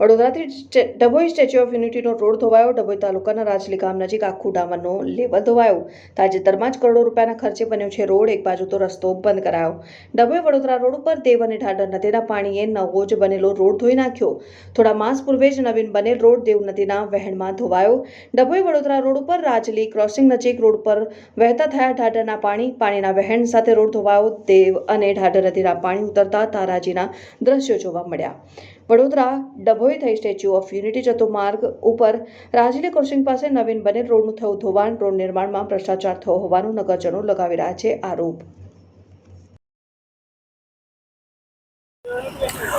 વડોદરાથી Dabhoi statue of યુનિટીનો road ધોવાયો. ડભોઈ તાલુકાના રાજલી ગામ નજીક આખું ડામરનો લેવલ ધોવાયો. તાજેતરમાં જ કરોડો રૂપિયાના ખર્ચે બન્યો છે રોડ. એક બાજુ તો રસ્તો બંધ કરાયો. ડભોઈ વડોદરા રોડ ઉપર દેવ અને ઢાઢર નદીના પાણીએ નવો જ બનેલો રોડ ધોઈ નાખ્યો. થોડા માસ પૂર્વે જ નવીન બનેલ રોડ દેવ નદીના વહેણમાં ધોવાયો. ડભોઈ વડોદરા રોડ ઉપર રાજલી ક્રોસિંગ નજીક રોડ પર વહેતા થયા ઢાઢરના પાણી, પાણીના વહેણ સાથે રોડ ધોવાયો. દેવ અને ઢાઢર નદીના પાણી ઉતરતા તારાજીના દ્રશ્યો જોવા મળ્યા. વડોદરા ડભોઈ થઈ સ્ટેચ્યુ ઓફ યુનિટી જતો માર્ગ ઉપર રાજલી ક્રોસિંગ પાસે નવીન બનેલ રોડનું થયું ધોવાણ. રોડ નિર્માણમાં ભ્રષ્ટાચાર થયો હોવાનું નગરજનો લગાવી રહ્યા છે આરોપ.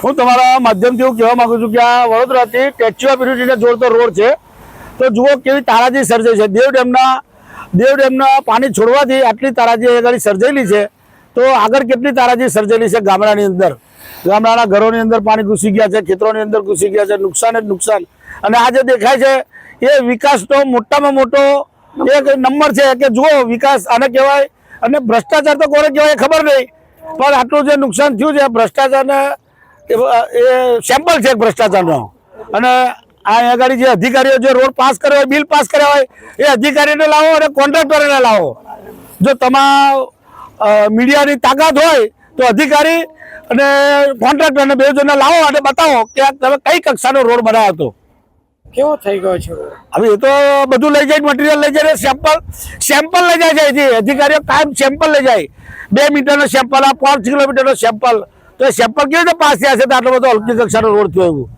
હું તમારા માધ્યમથી એવું કહેવા માંગુ છું કે આ વડોદરાથી સ્ટેચ્યુ ઓફ યુનિટીને જોડતો રોડ છે, તો જુઓ કેવી તારાજી સર્જાઈ છે. દેવ ડેમના દેવ ડેમના પાણી છોડવાથી આટલી તારાજી આગળ સર્જાયેલી છે. તો આગળ કેટલી તારાજી સર્જેલી છે ગામડાની અંદર? ગામડાના ઘરોની અંદર પાણી ઘૂસી ગયા છે, ખેતરોની અંદર ઘૂસી ગયા છે, નુકસાન જ નુકસાન. અને આ જે દેખાય છે, એ વિકાસનો મોટામાં મોટો એક નંબર છે કે જુઓ વિકાસ આને કહેવાય, અને ભ્રષ્ટાચાર તો કોને કહેવાય ખબર નહીં, પણ આટલું જે નુકસાન થયું છે, ભ્રષ્ટાચારને એ સેમ્પલ છે ભ્રષ્ટાચારનો. અને આ આગળ જે અધિકારીઓ જે રોડ પાસ કર્યો હોય, બિલ પાસ કર્યા હોય, એ અધિકારીને લાવો અને કોન્ટ્રાક્ટરને લાવો. જો તમારા મીડિયાની તાકાત હોય તો અધિકારી અને કોન્ટ્રાક્ટરને બે જણને લાવો અને બતાવો કે તમે કઈ કક્ષાનો રોડ બનાવ્યો હતો. કેવો થઈ ગયો છે હવે એ તો બધું લઈ જાય મટીરિયલ લઈ જાય સેમ્પલ સેમ્પલ લઈ જાય છે અહીંથી. અધિકારીઓ કાયમ સેમ્પલ લઈ જાય. બે મીટરનો સેમ્પલ આ પાંચ કિલોમીટરનો સેમ્પલ તો એ સેમ્પલ કેવી રીતે પાસ થયા છે? તો આટલો બધો હલકી કક્ષાનો રોડ થયો એવું.